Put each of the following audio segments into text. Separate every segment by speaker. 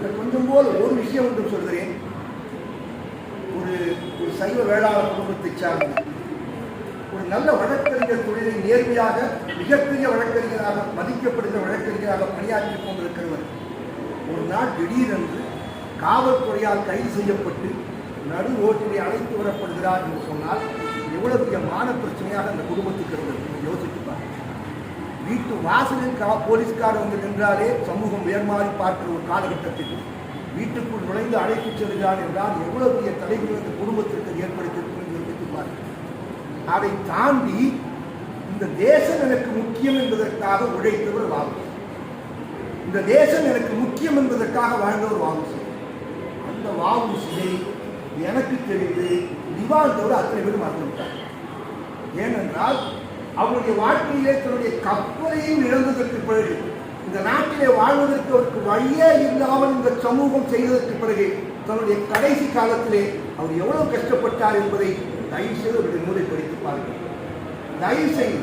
Speaker 1: கொஞ்சம் போல் ஒரு விஷயம் ஒன்று சொல்கிறேன். ஒரு ஒரு சைவ வேளாண் குடும்பத்தை சார்ந்த. ஒரு நல்ல வழக்கறிஞர் தொழிலை நேர்மையாக மிகப்பெரிய வழக்கறிஞராக மதிக்கப்படுகிற வழக்கறிஞராக பணியாற்றிக் கொண்டிருக்கிறவர். ஒரு நாள் திடீரென்று காவல்துறையால் கைது செய்யப்பட்டு நடு ஓட்டிலே அழைத்து வரப்படுகிறார் என்று சொன்னால் எவ்வளவு பெரிய மான பிரச்சனையாக அந்த குடும்பத்துக்கு இருந்தது. யோசித்து பாருங்க வீட்டு வாசலில் கா போலீஸ்கார் வந்து நின்றாலே சமூகம் உயர்மாறி பார்க்கிற ஒரு காலகட்டத்தில் வீட்டுக்குள் நுழைந்து அழைத்துச் செல்கிறான் என்றால் எவ்வளவு பெரிய தலைகள் அந்த குடும்பத்திற்கு ஏற்படுத்தியிருக்கும் என்று யோசித்து அதை தாண்டி இந்த தேசம் எனக்கு முக்கியம் என்பதற்காக உழைத்தவர் வாபஸ் இந்த தேசம் எனக்கு முக்கியம் என்பதற்காக வாழ்ந்தவர் வாபஸ் அந்த வாபுசியை எனக்கு தெரிந்து திவாந்தோடு அத்தனை பேரும் மறந்துவிட்டார் ஏனென்றால் அவருடைய வாழ்க்கையிலே தன்னுடைய கப்பலையும் இழந்ததற்கு பிறகு இந்த நாட்டிலே வாழ்வதற்கு அவருக்கு வழியே இல்லாமல் இந்த சமூகம் செய்ததற்கு பிறகு தன்னுடைய கடைசி காலத்திலே அவர் எவ்வளவு கஷ்டப்பட்டார் என்பதை தயவு செய்து அவருடைய நூலை படித்து பாருங்கள். தயவு செய்து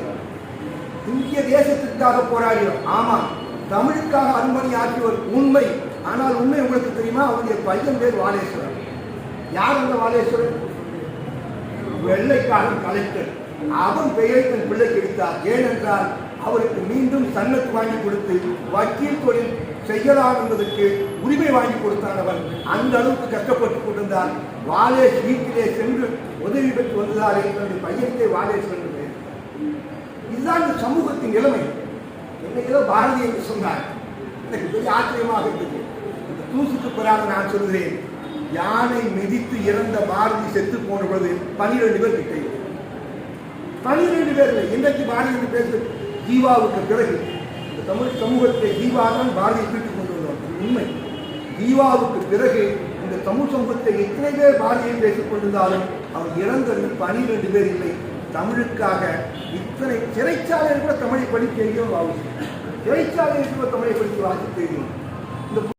Speaker 1: இந்திய தேசத்திற்காக போராடியவர் ஆமாம் தமிழுக்காக அனுமதி ஆற்றியவர் உண்மை ஆனால் உண்மை உங்களுக்கு தெரியுமா? அவருடைய பையன் பேர் வாலேஸ்வரன். யார் அந்த வாலேஸ்வரன்? வெள்ளைக்காரன் கலெக்டர் அவன் பெயரை தன் பிள்ளைக்கு எடுத்தார். ஏனென்றால் அவருக்கு மீண்டும் சன்னத்து வாங்கி கொடுத்து வக்கீல் தொழில் செய்யலாம் என்பதற்கு உரிமை வாங்கி கொடுத்தான் அவன். அந்த அளவுக்கு கஷ்டப்பட்டு கொண்டிருந்தார் வாலேஷ் வீட்டிலே சென்று உதவி பெற்று வந்ததாலே என்று பையனுக்கே வாலேஷ் என்று இதுதான் இந்த சமூகத்தின் நிலைமை. என்னையோ பாரதி என்று சொன்னார். எனக்கு பெரிய ஆச்சரியமாக இருந்தது. இந்த தூசுக்கு பெறாத நான் சொல்கிறேன் யானை மிதித்து இறந்த பாரதி செத்து போன பொழுது பனிரெண்டு பேர் கிட்டே பனிரெண்டு பேர் இல்லை இன்றைக்கு பாரதி என்று பேசு தீபாவுக்கு பிறகு. இந்த தமிழ் சமூகத்தை ஜீவா தான் பாரதியை பிடித்துக் கொண்டு வந்தோம் உண்மை. தீபாவுக்கு பிறகு இந்த தமிழ் சமூகத்தை எத்தனை பேர் பாரதியை பேசிக் கொண்டிருந்தாலும் அவர் இறந்தது பனிரெண்டு பேர் இல்லை. தமிழுக்காக இத்தனை சிறைச்சாலையில் கூட தமிழை படிக்க தெரியும் வாசி சிறைச்சாலையில் கூட தமிழை படித்து வாசி தெரியும் இந்த